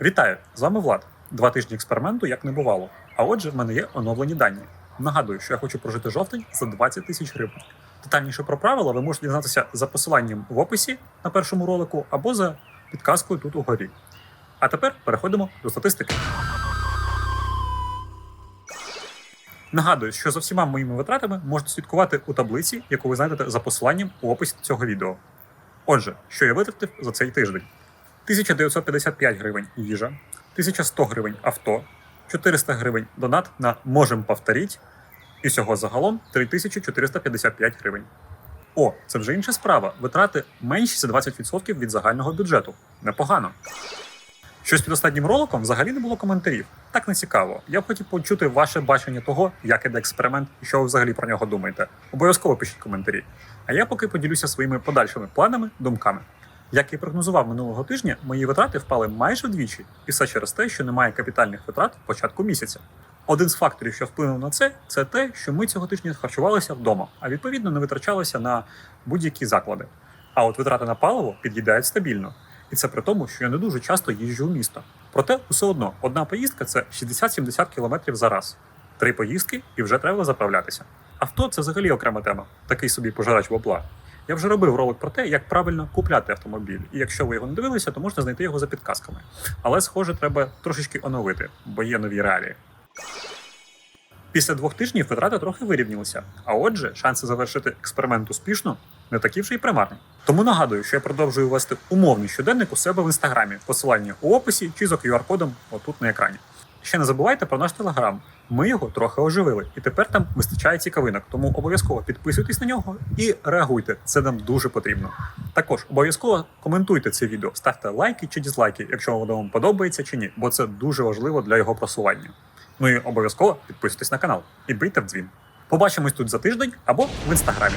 Вітаю! З вами Влад. Два тижні експерименту як не бувало. А отже, в мене є оновлені дані. Нагадую, що я хочу прожити жовтень за 20 тисяч гривень. Детальніше про правила ви можете дізнатися за посиланням в описі на першому ролику або за підказкою тут угорі. А тепер переходимо до статистики. Нагадую, що за всіма моїми витратами можете слідкувати у таблиці, яку ви знайдете за посиланням у описі цього відео. Отже, що я витратив за цей тиждень? 1955 гривень їжа, 1100 гривень авто, 400 гривень донат на можем повторіть, і всього загалом 3455 гривень. О, це вже інша справа. Витрати менші за 20% від загального бюджету. Непогано. Щось під останнім роликом взагалі не було коментарів. Так не цікаво. Я б хотів почути ваше бачення того, як іде експеримент і що ви взагалі про нього думаєте. Обов'язково пишіть коментарі. А я поки поділюся своїми подальшими планами, думками. Як і прогнозував минулого тижня, мої витрати впали майже вдвічі, і все через те, що немає капітальних витрат в початку місяця. Один з факторів, що вплинув на це, це те, що ми цього тижня харчувалися вдома, а відповідно не витрачалися на будь-які заклади. А от витрати на паливо під'їдають стабільно. І це при тому, що я не дуже часто їжджу в місто. Проте, все одно, одна поїздка це 60-70 кілометрів за раз. Три поїздки і вже треба заправлятися. Авто це взагалі окрема тема, такий собі пожирач бабла. Я вже робив ролик про те, як правильно купляти автомобіль. І якщо ви його не дивилися, то можна знайти його за підказками. Але, схоже, треба трошечки оновити, бо є нові реалії. Після двох тижнів витрати трохи вирівнялися, а отже, шанси завершити експеримент успішно не такі вже й примарні. Тому нагадую, що я продовжую вести умовний щоденник у себе в інстаграмі, посилання у описі чи за QR-кодом отут на екрані. Ще не забувайте про наш телеграм. Ми його трохи оживили, і тепер там вистачає цікавинок, тому обов'язково підписуйтесь на нього і реагуйте. Це нам дуже потрібно. Також обов'язково коментуйте це відео, ставте лайки чи дізлайки, якщо воно вам подобається чи ні, бо це дуже важливо для його просування. Ну і обов'язково підписуйтесь на канал і бийте в дзвін. Побачимось тут за тиждень або в інстаграмі.